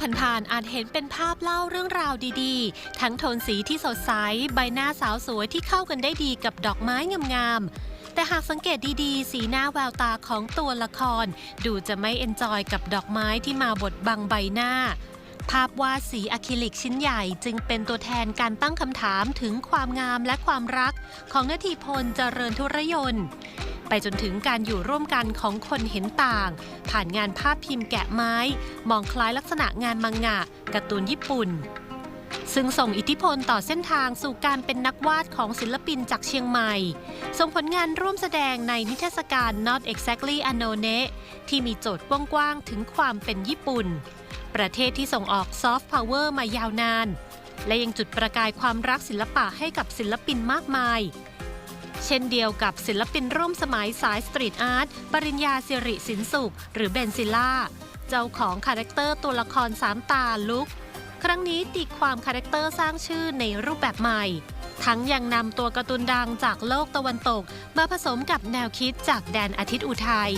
ผ่านๆอาจเห็นเป็นภาพเล่าเรื่องราวดีๆ ทั้งโทนสีที่สดใส ใบหน้าสาวสวยที่เข้ากันได้ดีกับดอกไม้งามๆ แต่หากสังเกตดีๆ สีหน้าแววตาของตัวละคร ดูจะไม่เอนจอยกับดอกไม้ที่มาบดบังใบหน้า ภาพวาดสีอะคริลิกชิ้นใหญ่จึงเป็นตัวแทนการตั้งคำถามถึงความงามและความรักของนาทีพลเจริญธุรยนต์ ไปจนถึงการอยู่ร่วมกันของคนเห็นต่าง ผ่านงานภาพพิมพ์แกะไม้ มองคล้ายลักษณะงานมังงะการ์ตูนญี่ปุ่น ซึ่งส่งอิทธิพลต่อเส้นทางสู่การเป็นนักวาดของศิลปินจากเชียงใหม่ ส่งผลงานร่วมแสดงในนิทรรศการ Not Exactly a n o n e ที่มีโจทย์กว้างๆถึงความเป็นญี่ปุ่น ประเทศที่ส่งออกซอฟต์พาวเวอร์มายาวนานและยังจุดประกายความรักศิลปะให้กับศิลปินมากมาย เช่นเดียวกับศิลปินร่วมสมัยสายสตรีทอาร์ต ปริญญาสิริสินสุข หรือเบนซิล่า เจ้าของคาแรคเตอร์ตัวละครสามตาลุก ครั้งนี้ตีความคาแรคเตอร์สร้างชื่อในรูปแบบใหม่ ทั้งยังนำตัวการ์ตูนดังจากโลกตะวันตก มาผสมกับแนวคิดจากแดนอาทิตย์อุทัย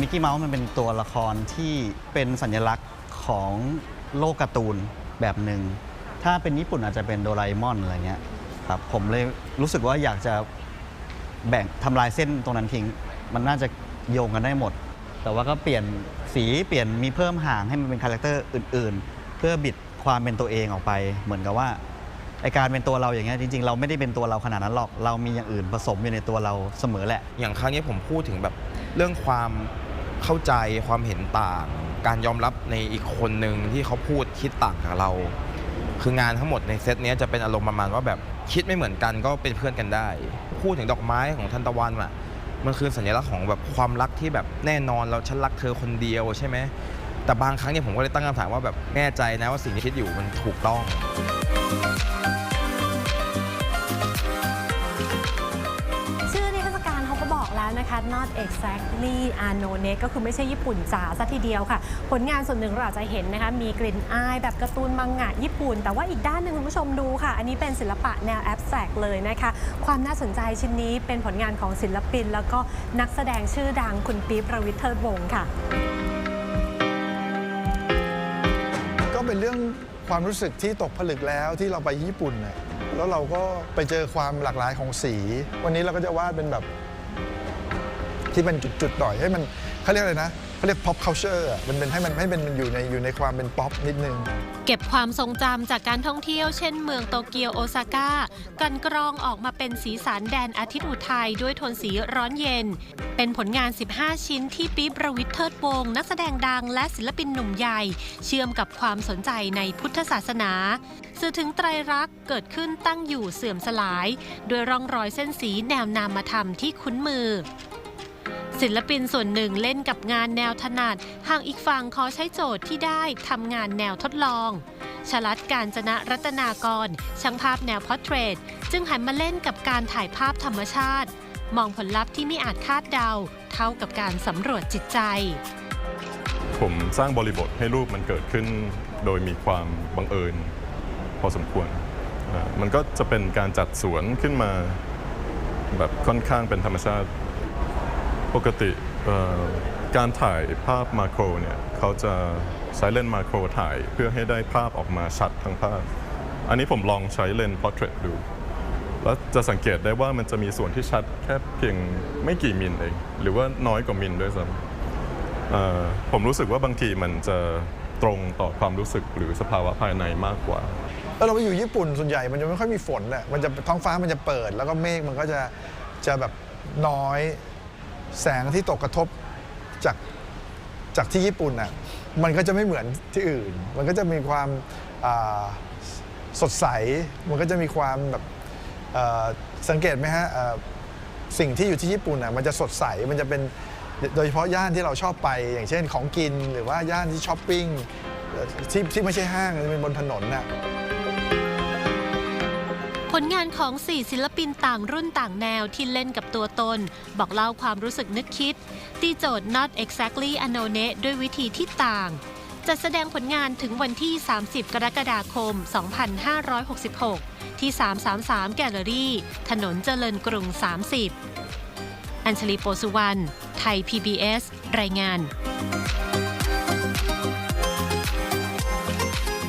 มิกกี้เมาส์มันเป็นตัวละครที่เป็นสัญลักษณ์ของโลกการ์ตูนแบบหนึ่ง ถ้าเป็นญี่ปุ่นอาจจะเป็นโดราเอมอนอะไรเงี้ย ครับผมเลยรู้สึกว่าอยากจะแบ่งทำลายเส้นตรงนั้นทิ้ง มันน่าจะโยงกันได้หมด แต่ว่าก็เปลี่ยนสีเปลี่ยนมีเพิ่มห่างให้มันเป็นคาแรคเตอร์อื่น ๆ เพื่อบิดความเป็นตัวเองออกไป เหมือนกับว่าไอการเป็นตัวเราอย่างเงี้ยจริง ๆ เราไม่ได้เป็นตัวเราขนาดนั้นหรอกเรามีอย่างอื่นผสมอยู่ในตัวเราเสมอแหละ อย่างครั้งนี้ผมพูดถึงแบบเรื่องความเข้าใจความเห็นต่าง การยอมรับในอีกคนหนึ่งที่เขาพูดคิดต่างกับเรา คืองานทั้งหมดในเซตนี้จะเป็นอารมณ์ประมาณว่าแบบ คิดไม่เหมือนกันก็เป็นเพื่อนกันได้พูดถึงดอกไม้ของทันตะวันอะมันคือสัญลักษณ์ของแบบความรักที่แบบแน่นอนเราฉันรักเธอคนเดียวใช่ไหมแต่บางครั้งเนี่ยผมก็เลยตั้งคำถามว่าแบบแน่ใจนะว่าสิ่งที่คิดอยู่มันถูกต้อง นะคะ not exactly a n o n e ก็คือไม่ใช่ญี่ปุ่นจ๋าซะทีเดียวค่ะ ผลงานส่วนหนึ่งเราจะเห็นนะคะ มีกลิ่นอายแบบการ์ตูนมังงะญี่ปุ่น แต่ว่าอีกด้านหนึ่งคุณผู้ชมดูค่ะ อันนี้เป็นศิลปะแนวแอบแ a c เลยนะคะ ความน่าสนใจชิ้นนี้เป็นผลงานของศิลปิน แล้วก็นักแสดงชื่อดังคุณปี๊บประวิทย์เทิดวงศ์ค่ะ ก็เป็นเรื่องความรู้สึกที่ตกผลึกแล้วที่เราไปญี่ปุ่นน่ะแล้วเราก็ไปเจอความหลากหลายของสี วันนี้เราก็จะวาดเป็นแบบ ที่เป็นจุดๆหน่อยให้มันเขาเรียกอะไรนะเขาเรียก pop culture อะมันเป็นให้มันให้มันมันอยู่ในอยู่ในความเป็นป๊อปนิดนึง เก็บความทรงจำจากการท่องเที่ยวเช่นเมืองโตเกียวโอซาก้ากันกรองออกมาเป็นสีสันแดนอาทิตย์อุทัยด้วยโทนสีร้อนเย็น เป็นผลงาน 15 ชิ้นที่ปี๊บประวิทย์เทิดวง นักแสดงดังและศิลปินหนุ่มใหญ่ เชื่อมกับความสนใจในพุทธศาสนา สื่อถึงไตรรักษ์เกิดขึ้นตั้งอยู่เสื่อมสลาย ด้วยร่องรอยเส้นสีแนวนามธรรมที่คุ้นมือ ศิลปินส่วนหนึ่งเล่นกับงานแนวถนัดหากอีกฝั่งขอใช้โจทย์ที่ได้ทำงานแนวทดลองชลัดการจนะรัตนากร ช่างภาพแนวพอร์เทรต จึงหันมาเล่นกับการถ่ายภาพธรรมชาติ มองผลลัพธ์ที่ไม่อาจคาดเดา เท่ากับการสำรวจจิตใจ ผมสร้างบริบทให้รูปมันเกิดขึ้น โดยมีความบังเอิญ พอสมควร มันก็จะเป็นการจัดสวนขึ้นมา แบบค่อนข้างเป็นธรรมชาติ ปกติการถ่ายภาพมาโครเนี่ยเขาจะใช้เลนส์มาโครถ่ายเพื่อให้ได้ภาพออกมาชัดทั้งภาพ อันนี้ผมลองใช้เลนส์พอร์เทรตดู แล้วจะสังเกตได้ว่ามันจะมีส่วนที่ชัดแค่เพียงไม่กี่มิลเอง หรือว่าน้อยกว่ามิลด้วยซ้ำผมรู้สึกว่าบางทีมันจะตรงต่อความรู้สึกหรือสภาวะภายในมากกว่าแล้วเราไปอยู่ญี่ปุ่นส่วนใหญ่มันจะไม่ค่อยมีฝนอะมันจะท้องฟ้ามันจะเปิด แล้วก็เมฆมันก็จะจะแบบน้อย แสงที่ตกกระทบจากจากที่ญี่ปุ่นอะมันก็จะไม่เหมือนที่อื่น มันก็จะมีความสดใส มันก็จะมีความแบบสังเกตไหมฮะสิ่งที่อยู่ที่ญี่ปุ่นอะมันจะสดใส มันจะเป็นโดยเฉพาะย่านที่เราชอบไป อย่างเช่นของกินหรือว่าย่านที่ช้อปปิ้งที่ที่ไม่ใช่ห้างจะเป็นบนถนนน่ะ ผลงานของ 4 ศิลปินต่างรุ่นต่างแนวที่เล่นกับตัวตน บอกเล่าความรู้สึกนึกคิด ตีโจทย์ not exactly a n o n e ด้วยวิธีที่ต่างจัดแสดงผลงานถึงวันที่ 30 กรกฎาคม 2566 ที่ 333 แกลเลอรี่ ถนนเจริญกรุง 30 อัญชลีโปสุวรรณ ไทย PBS รายงาน